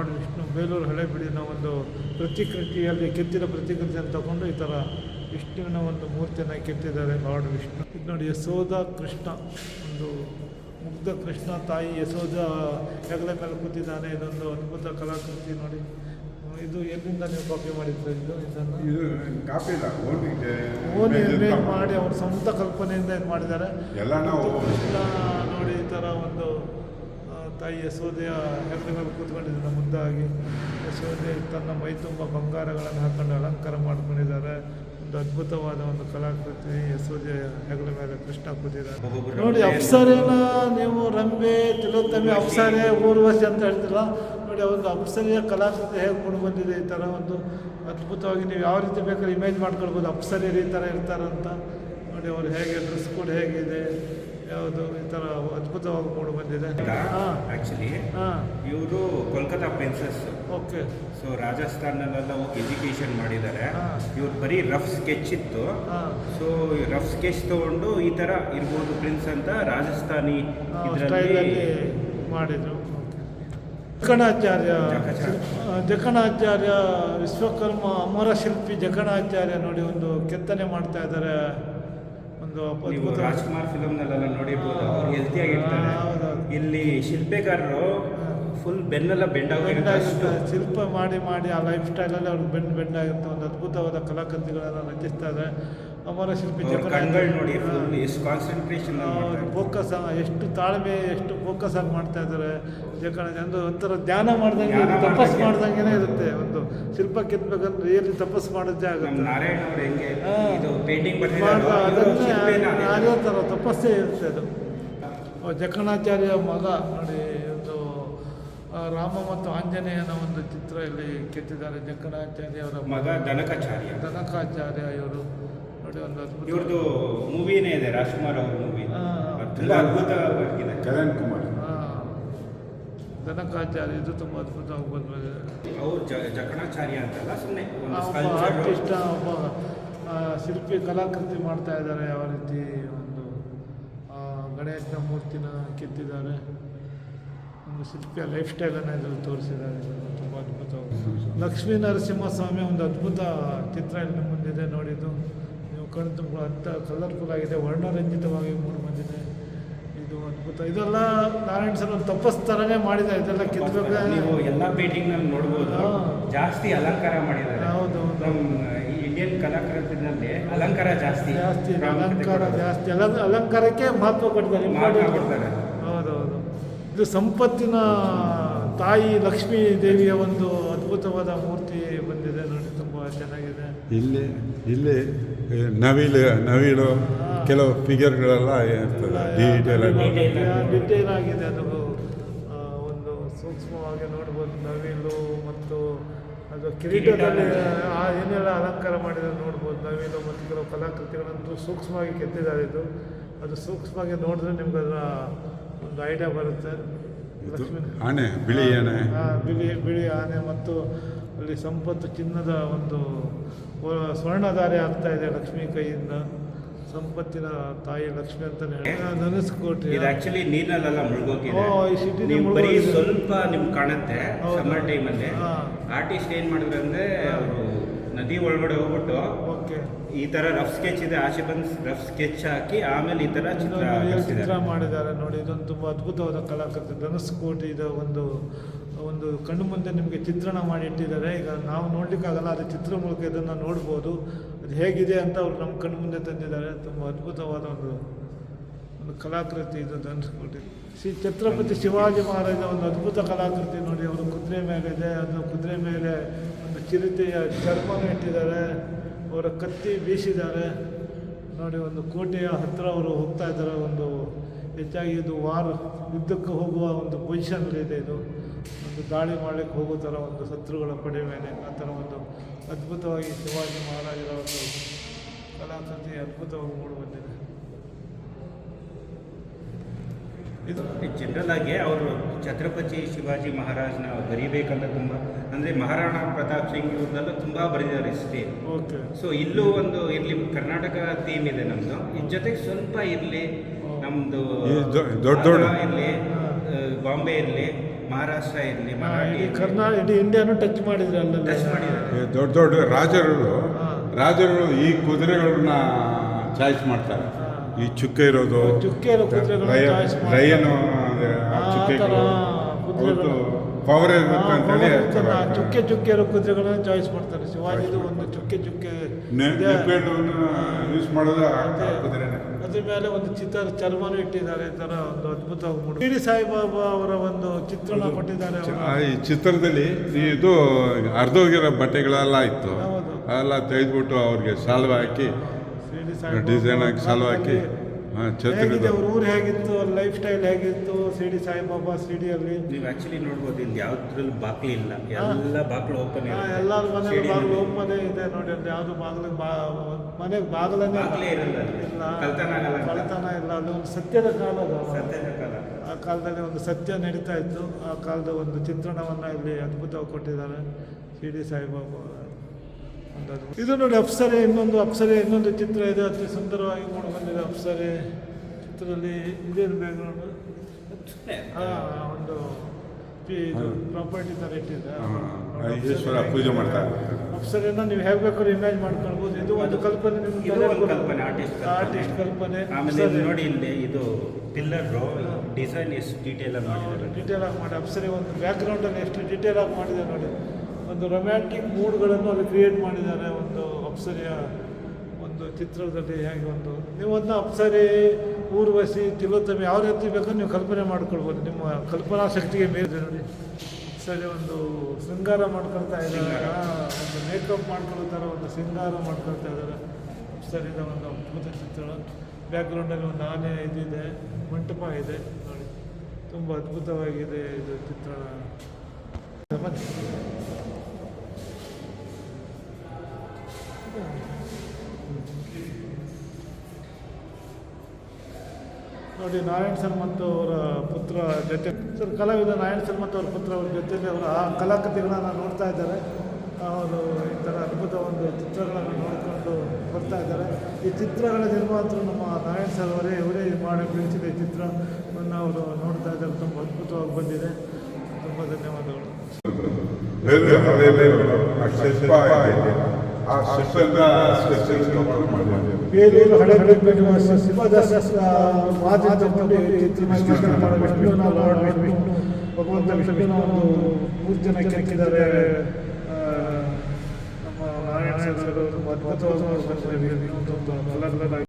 Lord Vishnu Belur ಹಳೆಬೀಡಿನ ಒಂದು ಪ್ರತಿಕೃತಿಯಲ್ಲಿ ಕೆತ್ತಿದ ಪ್ರತಿಕೃತಿಯನ್ನು ತಗೊಂಡು ಈ ಥರ ವಿಷ್ಣುವಿನ ಒಂದು ಮೂರ್ತಿಯನ್ನು ಕೆತ್ತಿದ್ದಾರೆ ಲಾರ್ಡ್ ವಿಷ್ಣು. ಇದು ನೋಡಿ ಯಶೋಧ ಕೃಷ್ಣ ಒಂದು ಮುಗ್ಧ ಕೃಷ್ಣ ತಾಯಿ ಯಶೋಧ ಹೆಗಲ ಮೇಲೆ ಕೂತಿದ್ದಾನೆ. ಇದೊಂದು ಅದ್ಭುತ ಕಲಾಕೃತಿ ನೋಡಿ. ಇದು ಎಲ್ಲಿಂದ ನೀವು ಕಾಪಿ ಮಾಡಿದ್ರು ಇದು? ಇದನ್ನು? ಇದು ಕಾಪಿ ಇಲ್ಲ ಓನ್ ಇಮೇಜ್ ಮಾಡಿ ಅವ್ರ ಸ್ವಂತ ಕಲ್ಪನೆಯಿಂದ ಏನು ಮಾಡಿದ್ದಾರೆ? ಕೃಷ್ಣ ನೋಡಿ ಈ ಥರ ಒಂದು ತಾಯಿ ಯಶೋದೆಯ ಹೆಗಲ ಮೇಲೆ ಕೂತ್ಕೊಂಡಿದ್ದಾನೆ ಮುದ್ದಾಗಿ ಯಶೋದೆ ತನ್ನ ಮೈ ತುಂಬ ಬಂಗಾರಗಳನ್ನು ಹಾಕ್ಕೊಂಡು ಅಲಂಕಾರ ಮಾಡ್ಕೊಂಡಿದ್ದಾರೆ. ಒಂದು ಅದ್ಭುತವಾದ ಒಂದು ಕಲಾಕೃತಿ ಯಶೋದೆಯ ಹೆಗಲ ಮೇಲೆ ಕೃಷ್ಣ ಕೂತಿದ್ದಾರೆ. ನೋಡಿ, ಅಪ್ಸರೇನ ನೀವು ರಂಬೆ ತಿಲೋತ್ತಮೆ ಅಪ್ಸರೆ, ಊರ್ವಶಿ ಅಂತ ಹೇಳ್ತಿಲ್ಲ ನೋಡಿ, ಒಂದು ಅಪ್ಸರೆಯ ಕಲಾಕೃತಿ ಹೇಗೆ ಮೂಡಿ ಬಂದಿದೆ ಈ ಥರ ಒಂದು ಅದ್ಭುತವಾಗಿ ನೀವು ಯಾವ ರೀತಿ ಬೇಕಾದ್ರೆ ಇಮೇಜ್ ಮಾಡ್ಕೊಳ್ಬೋದು. ಅಪ್ಸರೆಯರು ಈ ಥರ ಇರ್ತಾರಂತ. ನೋಡಿ, ಅವ್ರು ಹೇಗೆ ಡ್ರೆಸ್ ಕೋಡ್ ಹೇಗಿದೆ. ಯಾವುದು ಈ ಥರ ಅದ್ಭುತವಾಗಿ ಮೂಡಿ ಬಂದಿದೆ? ಆ್ಯಕ್ಚುಲಿ ಇವರು ಕೋಲ್ಕತಾ ಪ್ರಿನ್ಸಸ್ ಓಕೆ. ಸೊ ರಾಜಸ್ಥಾನಲ್ಲೆಲ್ಲ ಹೋಗಿ ಎಜುಕೇಶನ್ ಮಾಡಿದ್ದಾರೆ. ಇವ್ರು ಬರೀ ರಫ್ ಸ್ಕೆಚ್ ಇತ್ತು. ಸೊ ರಫ್ ಸ್ಕೆಚ್ ತಗೊಂಡು ಈ ಥರ ಇರ್ಬೋದು ಪ್ರಿನ್ಸ್ ಅಂತ ರಾಜಸ್ಥಾನಿ ಇದರಲ್ಲಿ ಮಾಡಿದರು. ಜಕಣಾಚಾರ್ಯ ಜಕಣಾಚಾರ್ಯ ವಿಶ್ವಕರ್ಮ ಅಮರ ಶಿಲ್ಪಿ ಜಕಣಾಚಾರ್ಯ ನೋಡಿ ಒಂದು ಕೆತ್ತನೆ ಮಾಡ್ತಾ ಇದ್ದಾರೆ. ಒಂದು ನೀವು ರಾಜ್ಕುಮಾರ್ ಫಿಲಮ್ ನಲ್ಲೆಲ್ಲ ನೋಡಿರ್ಬೋದು. ಅವ್ರು ಹೆಲ್ತಿ ಆಗಿರ್ತಾರೆ ಇಲ್ಲಿ ಶಿಲ್ಪಕಾರರು ಫುಲ್ ಬೆನ್ನೆಲ್ಲ ಬೆಂಡ್. ಶಿಲ್ಪ ಮಾಡಿ ಮಾಡಿ ಆ ಲೈಫ್ ಸ್ಟೈಲಲ್ಲಿ ಅವ್ರಿಗೆ ಬೆಂಡ್ ಬೆಂಡ್ ಆಗಿರುತ್ತೆ ಒಂದು ಅದ್ಭುತವಾದ ಕಲಾಕೃತಿಗಳನ್ನು ರಚಿಸ್ತಾರೆ ಅಮರ ಶಿಲ್ಪಿ ಕಣ್ಗಳು ನೋಡಿ. ಎಷ್ಟು ಕಾನ್ಸಂಟ್ರೇಷನ್ ಫೋಕಸ್ ಎಷ್ಟು ತಾಳ್ಮೆ ಎಷ್ಟು ಫೋಕಸ್ ಆಗಿ ಮಾಡ್ತಾ ಇದ್ದಾರೆ. ಜಕಣ ಒಂದು ಒಂಥರ ಧ್ಯಾನ ಮಾಡ್ದಂಗೆ ತಪಸ್ ಮಾಡ್ದಂಗೆ. ಮಾಡ್ದಂಗೆ ಇರುತ್ತೆ. ಒಂದು ಶಿಲ್ಪ ಕೆತ್ತಬೇಕಂದ್ರೆ ರಿಯಲಿ ತಪಸ್ ಮಾಡಿದ್ದೆ ಆಗುತ್ತೆ. ನಾರಾಯಣ ಅವ್ರು ಹೆಂಗೆ ಇದು ಪೇಂಟಿಂಗ್ ಅದನ್ನೇ ಅದೇ. ಥರ ತಪಸ್ಸೇ ಇರುತ್ತೆ ಅದು. ಜಕಣಾಚಾರ್ಯ ಮಗ ನೋಡಿ ಒಂದು ರಾಮ ಮತ್ತು ಆಂಜನೇಯನ ಒಂದು ಚಿತ್ರ ಇಲ್ಲಿ ಕೆತ್ತಿದ್ದಾರೆ ಜಕಣಾಚಾರ್ಯ ಅವರ ಮಗ ದನಕಾಚಾರ್ಯ ದನಕಾಚಾರ್ಯ ಇವರು. ನೋಡಿ ಒಂದು ಅದ್ಭುತ ಇವ್ರದ್ದು ಮೂವಿನೇ ಇದೆ ರಾಜ್ಕುಮಾರ್ ಅವ್ರ ಮೂವಿ ತುಂಬ ತುಂಬಾ ಅದ್ಭುತವಾಗಿದೆ ಕರಣ್ ಕುಮಾರ್. ದನಕಾಚಾರ್ಯ ಇದು ತುಂಬ ಅದ್ಭುತವಾಗಿ ಬಂದಿದೆ ಅವ್ರು ಜಕಣಾಚಾರ್ಯ ಅಂತಲ್ಲ ಸುಮ್ಮನೆ ಆರ್ಟಿಸ್ಟ್ ಒಬ್ಬ ಆ, ಶಿಲ್ಪಿ ಕಲಾಕೃತಿ ಮಾಡ್ತಾ ಇದ್ದಾರೆ ಯಾವ ರೀತಿ ಒಂದು ಗಣೇಶನ ಮೂರ್ತಿನ ಕೆತ್ತಿದ್ದಾರೆ. ಒಂದು ಶಿಲ್ಪಿಯ ಲೈಫ್ ಸ್ಟೈಲನ್ನು ಇದರಲ್ಲಿ ತೋರಿಸಿದ್ದಾರೆ. ತುಂಬ ಅದ್ಭುತವಾಗಿ ಲಕ್ಷ್ಮೀ ನರಸಿಂಹಸ್ವಾಮಿ ಒಂದು ಅದ್ಭುತ ಚಿತ್ರ ಇಲ್ಲಿ ಮುಂದಿದೆ ನೋಡಿದ್ದು. ಕಣ್ಣು ತುಂಬ ಕಲರ್ಫುಲ್ಲಾಗಿದೆ ಕಲರ್ಫುಲ್ ಆಗಿದೆ ವರ್ಣರಂಜಿತವಾಗಿ ಮೂರು ಬಂದಿದೆ ಇದು ಅದ್ಭುತ. ಇದೆಲ್ಲ ನಾರಾಯಣ ಸರ್ ಒಂದು ತಪಸ್ ಥರನೇ ಮಾಡಿದ ಇದೆಲ್ಲ ನೀವು ಎಲ್ಲ ಪೇಂಟಿಂಗ್ನಲ್ಲಿ ನೋಡ್ಬೋದು ಜಾಸ್ತಿ ಅಲಂಕಾರ ಮಾಡಿದ್ದಾರೆ. ಹೌದು, ಹೌದು. ನಮ್ಮ ಈ ಇಂಡಿಯನ್ ಕಲಾಕೃತಿನಲ್ಲಿ ಅಲಂಕಾರ ಜಾಸ್ತಿ. ಜಾಸ್ತಿ ಅಲಂಕಾರ ಜಾಸ್ತಿ. ಅಲ ಅಲಂಕಾರಕ್ಕೆ ಮಹತ್ವ ಕೊಡ್ತಾರೆ. ಕೊಡ್ತಾರೆ. ಹೌದೌದು. ಇದು ಸಂಪತ್ತಿನ ತಾಯಿ ಲಕ್ಷ್ಮೀ ದೇವಿಯ ಒಂದು ಅದ್ಭುತವಾದ ಮೂರ್ತಿ ಬಂದಿದೆ ನೋಡಿ. ತುಂಬ ಚೆನ್ನಾಗಿದೆ. ಇಲ್ಲಿ ಇಲ್ಲಿ ನವಿಲು ನವಿಲು ಕೆಲವು ಫಿಗರ್ಗಳೆಲ್ಲ ಇರ್ತದೆ ಡೀಟೇಲ್ ಆಗಿ. ಡಿಟೇಲ್ ಆಗಿದೆ ಅದು. ಒಂದು ಸೂಕ್ಷ್ಮವಾಗಿ ನೋಡ್ಬೋದು ನವಿಲು ಮತ್ತು ಅದು ಕಿರೀಟದಲ್ಲಿ ಆ ಏನೆಲ್ಲ ಅಲಂಕಾರ ಮಾಡಿದ್ರೆ ನೋಡ್ಬೋದು. ನವಿಲು ಮತ್ತು ಕೆಲವು ಕಲಾಕೃತಿಗಳಂತೂ ಸೂಕ್ಷ್ಮವಾಗಿ ಕೆತ್ತಿದ್ದಾರೆ ಇದು. ಅದು ಸೂಕ್ಷ್ಮವಾಗಿ ನೋಡಿದ್ರೆ ನಿಮ್ಗೆ ಅದರ ಒಂದು ಐಡಿಯಾ ಬರುತ್ತೆ. ಆನೆ ಬಿಳಿ ಆನೆ. ಬಿಳಿ ಬಿಳಿ ಆನೆ ಮತ್ತು ಅಲ್ಲಿ ಸಂಪತ್ತು ಚಿನ್ನದ ಒಂದು ಸ್ವರ್ಣಧಾರೆ ಆಗ್ತಾ ಇದೆ ಲಕ್ಷ್ಮಿ ಕೈಯಿಂದ. ಸಂಪತ್ತಿನ ತಾಯಿ ಲಕ್ಷ್ಮಿ ಅಂತ ಹೇಳಿ ನೆನೆಸ್ಕೊಟ್ರಿ ಇದು ಆಕ್ಚುಲಿ ನೀರಲ್ಲೆಲ್ಲ ಮುಳುಗೋಗಿದೆ. ನೀವು ಬರೀ ಸ್ವಲ್ಪ ನಿಮ್ಗೆ ಕಾಣುತ್ತೆ. ಸಮ್ಮರ್ ಟೈಮಲ್ಲಿ. ಆರ್ಟಿಸ್ಟ್ ಏನು ಮಾಡಿದ್ರು ಅಂದರೆ ಅವರು ನದಿ ಒಳಗಡೆ ಹೋಗ್ಬಿಟ್ಟು ಈ ತರ ರಫ್ ಸ್ಕೆಚ್ ಇದೆ. ಆಚೆ ಬಂದು ರಫ್ ಸ್ಕೆಚ್ ಹಾಕಿ ಆಮೇಲೆ ಈ ತರ ಚಿತ್ರ ಮಾಡಿದ್ದಾರೆ ನೋಡಿ. ಇದೊಂದು ತುಂಬ ಅದ್ಭುತವಾದ ಕಲಾಕೃತಿ. ಧನುಸ್ಕೋಟಿ ಇದು ಒಂದು ಒಂದು ಕಣ್ಣು ಮುಂದೆ ನಿಮಗೆ ಚಿತ್ರಣ ಮಾಡಿ ಇಟ್ಟಿದ್ದಾರೆ ಈಗ ನಾವು ನೋಡ್ಲಿಕ್ಕಾಗಲ್ಲ ಅದು ಚಿತ್ರ ಮೂಲಕ ಇದನ್ನು ನೋಡ್ಬೋದು. ಅದು ಹೇಗಿದೆ ಅಂತ ಅವ್ರು ನಮ್ಮ ಕಣ್ಣು ಮುಂದೆ ತಂದಿದ್ದಾರೆ. ತುಂಬ ಅದ್ಭುತವಾದ ಒಂದು ಒಂದು ಕಲಾಕೃತಿ ಇದು ಧನುಸ್ಕೋಟಿ. ಶ್ರೀ ಛತ್ರಪತಿ ಶಿವಾಜಿ ಮಹಾರಾಜ ಒಂದು ಅದ್ಭುತ ಕಲಾಕೃತಿ ನೋಡಿ. ಅವರು ಕುದುರೆ ಇದೆ. ಅದು ಕುದುರೆ ಮೇಲೆ ಒಂದು ಚಿರತೆಯ ಚರ್ಮನ ಇಟ್ಟಿದ್ದಾರೆ. ಅವರ ಕತ್ತಿ ಬೀಸಿದ್ದಾರೆ. ನೋಡಿ, ಒಂದು ಕೋಟೆಯ ಹತ್ತಿರ ಅವರು ಹೋಗ್ತಾ ಇದ್ದಾರೆ. ಒಂದು ಹೆಚ್ಚಾಗಿ ಇದು ವಾರ ಯುದ್ಧಕ್ಕೆ ಹೋಗುವ ಒಂದು ಪೊಸಿಷನಲ್ಲಿದೆ ಇದು ಒಂದು ದಾಳಿ ಮಾಡಲಿಕ್ಕೆ ಹೋಗೋ ಥರ ಒಂದು ಶತ್ರುಗಳ ಪಡೆ ಮೇಲೆ ಆ ಥರ ಒಂದು ಅದ್ಭುತವಾಗಿ ಶಿವಾಜಿ ಮಹಾರಾಜರ ಒಂದು ಕಲಾಕೃತಿ ಅದ್ಭುತವಾಗಿ ಮೂಡಿ ಬಂದಿದೆ ಇದು ಜನರಲ್ ಆಗಿ ಅವರು ಛತ್ರಪತಿ ಶಿವಾಜಿ ಮಹಾರಾಜ್ನ ಬರಿಬೇಕಂತ ತುಂಬ ಅಂದರೆ ಮಹಾರಾಣಾ ಪ್ರತಾಪ್ ಸಿಂಗ್ ಇವ್ರನ್ನೆಲ್ಲ ತುಂಬ ಬರೆದಿದ್ದಾರೆ ಹಿಸ್ಟ್ರಿ ಓಕೆ ಸೊ ಇಲ್ಲೂ ಒಂದು ಇರಲಿ ಕರ್ನಾಟಕ ಥೀಮ್ ಇದೆ ನಮ್ಮದು ಇದ್ರ ಜೊತೆಗೆ ಸ್ವಲ್ಪ ಇರಲಿ ನಮ್ಮದು ದೊ- ದೊಡ್ಡ ದೊಡ್ಡ- ಇರಲಿ ಬಾಂಬೆ ಇರಲಿ ಮಹಾರಾಷ್ಟ್ರ ಇರಲಿ ಮರಾಠಿ ಕರ್ನಾಟಕ ಇಡೀ ಇಂಡಿಯಾನು ಟಚ್ ಮಾಡಿದ್ರೆ ಟಚ್ ಮಾಡಿದ್ದಾರೆ. ದೊಡ್ಡ ದೊಡ್ಡ ರಾಜರುಗಳು. ರಾಜರುಗಳು ಈ ಕುದುರೆಗಳನ್ನ ಚಾಯ್ಸ್ ಮಾಡ್ತಾರೆ. ಈ ಚುಕ್ಕೆ ಇರೋದು ಚುಕ್ಕೆ ಇರೋ ಕುದುರೆಗಳನ್ನ ಚುಕ್ಕೆಗಳು ಕುದುರೆಗಳು. ಪವರ್ ಇರುತ್ತೆ ಅಂತೇಳಿ ಆ, ಚುಕ್ಕೆ ಚುಕ್ಕೆ ಇರೋ ಕುದುರೆಗಳನ್ನ ಚಾಯ್ಸ್ ಮಾಡ್ತಾರೆ. ಶಿವಾಜಿದು ಒಂದು ಚುಕ್ಕೆ ಚುಕ್ಕೆ ಯೂಸ್ ಮಾಡೋದು. ಅದ್ರ ಮೇಲೆ ಒಂದು ಚಿತ್ರ ಚರ್ಮನು ಇಟ್ಟಿದ್ದಾರೆ ಈ ಥರ ಒಂದು ಅದ್ಭುತ ಮೂಡಿ ಶಿರಡಿ ಸಾಯಿಬಾಬಾ ಅವರ ಒಂದು ಚಿತ್ರಣ ಕೊಟ್ಟಿದ್ದಾರೆ ಈ ಚಿತ್ರದಲ್ಲಿ ಇದು ಅರ್ಧೋಗಿರೋ ಬಟ್ಟೆಗಳೆಲ್ಲ ಇತ್ತು. ಅದೆಲ್ಲ ಎಲ್ಲ ತೆಗೆದ್ಬಿಟ್ಟು ಅವ್ರಿಗೆ ಸಾಲ್ವ ಹಾಕಿ ಡಿಸೈನ್ ಹಾಕಿ ಸಾಲ್ವ ಹಾಕಿ ಹಾ, ಹೇಗಿದೆ ಛತ್ರದ ಅವ್ರ ಊರು ಹೇಗಿತ್ತು ಲೈಫ್ ಸ್ಟೈಲ್ ಹೇಗಿತ್ತು ಸಿಡಿ ಸಾಯಿಬಾಬಾ ಶಿರಡಿಯಲ್ಲಿ ನೀವು ಆಕ್ಚುಲಿ ನೋಡ್ಬೋದು ಇಲ್ಲಿ ಯಾವ್ದ್ರಲ್ಲಿ ಬಾಕ್ಲಿ ಇಲ್ಲ. ಎಲ್ಲ ಬಾಕ್ಲು ಓಪನ್ ಎಲ್ಲಾರ ಮನೆ ಬಾಗಿಲು ಓಪನ್ ಇದೆ ನೋಡಿ ಅಲ್ಲಿ ಯಾವುದು ಬಾಗಿಲು ಬಾ ಮನೆಗೆ ಬಾಗಿಲನ್ನೇ ಬಾಗ್ಲೇ ಇರಲ್ಲ ಕಳ್ತನ ಇಲ್ಲ ಅದು ಒಂದು ಸತ್ಯದ ಕಾಲ ಸತ್ಯದ ಕಾಲ. ಆ ಕಾಲದಲ್ಲಿ ಒಂದು ಸತ್ಯ ನಡೀತಾ ಇತ್ತು. ಆ ಕಾಲದ ಒಂದು ಚಿತ್ರಣವನ್ನ ಇಲ್ಲಿ ಅದ್ಭುತವಾಗಿ ಕೊಟ್ಟಿದ್ದಾರೆ. ಸಿಡಿ ಸಾಯಿಬಾಬಾ ಅವರ. ಇದು ನೋಡಿ ಅಪ್ಸರೆ ಇನ್ನೊಂದು ಅಪ್ಸರೆ ಇನ್ನೊಂದು ಚಿತ್ರ ಇದೆ. ಅತಿ ಸುಂದರವಾಗಿ ಮೂಡಿ ಬಂದಿದೆ ಅಪ್ಸರೆ ಚಿತ್ರದಲ್ಲಿ. ಇದೇನು ಬ್ಯಾಕ್ಗ್ರೌಂಡ್ ಹಾಂ ಒಂದು ಪಿ- ಇದು ಪ್ರಾಪರ್ಟಿ ಥರ ಇಟ್ಟಿದೆ. ಪೂಜೆ ಮಾಡ್ತಾರೆ ಅಪ್ಸರೆನ ನೀವು ಹೇಗೆ ಬೇಕಾದ್ರೂ ಇಮೇಜ್ ಮಾಡ್ಕೊಳ್ಬೋದು. ಇದು ಒಂದು ಕಲ್ಪನೆ ನಿಮ್ಗೆ ಕಲ್ಪನೆ ಆರ್ಟಿಸ್ಟ್ ಆರ್ಟಿಸ್ಟ್ ಕಲ್ಪನೆ. ಆಮೇಲೆ ನೋಡಿ ಇಲ್ಲಿ ಇದು ಪಿಲ್ಲರ್ ಡಿಸೈನ್ ಎಷ್ಟು ಡೀಟೇಲ್ ಆಗಿ ಮಾಡಿದ್ದಾರೆ. ಡೀಟೇಲ್ ಆಗಿ ಮಾಡಿ. ಅಪ್ಸರೆ ಒಂದು ಬ್ಯಾಕ್ಗ್ರೌಂಡಲ್ಲಿ ಎಷ್ಟು ಡೀಟೇಲ್ ಆಗಿ ಮಾಡಿದೆ ನೋಡಿ. ಒಂದು ರೊಮ್ಯಾಂಟಿಕ್ ಮೂಡ್ಗಳನ್ನು ಅಲ್ಲಿ ಕ್ರಿಯೇಟ್ ಮಾಡಿದ್ದಾರೆ ಒಂದು ಅಪ್ಸರೆಯ ಒಂದು ಚಿತ್ರದಲ್ಲಿ ಹೇಗೆ ಒಂದು. ನೀವು ಅದನ್ನ ಅಪ್ಸರೆ ಊರ್ವಶಿ ತಿಲೋತ್ತಮ ಯಾವ ರೀತಿ ಬೇಕೋ ನೀವು ಕಲ್ಪನೆ ಮಾಡ್ಕೊಳ್ಬೋದು. ನಿಮ್ಮ ಕಲ್ಪನಾ ಶಕ್ತಿಗೆ ಮೀರಿದೆ ನೋಡಿ ಅಪ್ಸರೆ ಒಂದು ಶೃಂಗಾರ ಮಾಡ್ಕೊಳ್ತಾ ಇದ್ದಾರೆ. ಒಂದು ಮೇಕಪ್ ಮಾಡ್ಕೊಳ್ತಾರೆ ಒಂದು ಶೃಂಗಾರ ಮಾಡ್ಕೊಳ್ತಾ ಇದ್ದಾರೆ. ಅಪ್ಸರಿದ ಒಂದು ಅದ್ಭುತ ಚಿತ್ರ. ಬ್ಯಾಕ್ಗ್ರೌಂಡಲ್ಲಿ ಒಂದು ಆನೆ ಇದಿದೆ ಮಂಟಪ ಇದೆ. ನೋಡಿ ತುಂಬ ಅದ್ಭುತವಾಗಿದೆ ಇದು ಚಿತ್ರಣ ನೋಡಿ, ನಾರಾಯಣ್ ಮತ್ತು ಅವರ ಪುತ್ರ ಜೊತೆ ಸರ್, ಕಲಾವಿದ ನಾರಾಯಣ್ ಸರ್ ಮತ್ತು ಅವರ ಪುತ್ರ ಅವ್ರ ಜೊತೆಲಿ ಅವರ ಆ ಕಲಾಕೃತಿಗಳನ್ನ ನೋಡ್ತಾ ಇದ್ದಾರೆ. ಅವರು ಈ ಥರ ಅದ್ಭುತ ಒಂದು ಚಿತ್ರಗಳನ್ನು ನೋಡಿಕೊಂಡು ಬರ್ತಾ ಇದ್ದಾರೆ. ಈ ಚಿತ್ರಗಳ ನಿರ್ಮಾತರು ನಮ್ಮ ನಾರಾಯಣ್ ಸರ್ ಅವರೇ ಇವರೇ ಮಾಡಿ ಬೆಳೆಸಿದ ಈ ಚಿತ್ರವನ್ನು ಅವರು ನೋಡ್ತಾ ಇದ್ದಾರೆ. ತುಂಬ ಅದ್ಭುತವಾಗಿ ಬಂದಿದೆ. ತುಂಬ ಧನ್ಯವಾದಗಳು. ಬೇರೆ ಹಳೆ ಬೇಲೂರು ಹಳೆಬೆಟ್ಟುವ ಶಿವದಾಸ ಮಾಜಿ ತಗೊಂಡು ವಿಷ್ಣುವಿನ ಲಾರ್ಡ್ ವಿಷ್ಣು ಭಗವಂತ ವಿಷ್ಣುವಿನ ಒಂದು ಮೂರು ಜನ ಕೆತ್ತಿದ್ದಾರೆ ಆ, ನಮ್ಮ ನಾರಾಯಣ ಸರ್ ಅವರು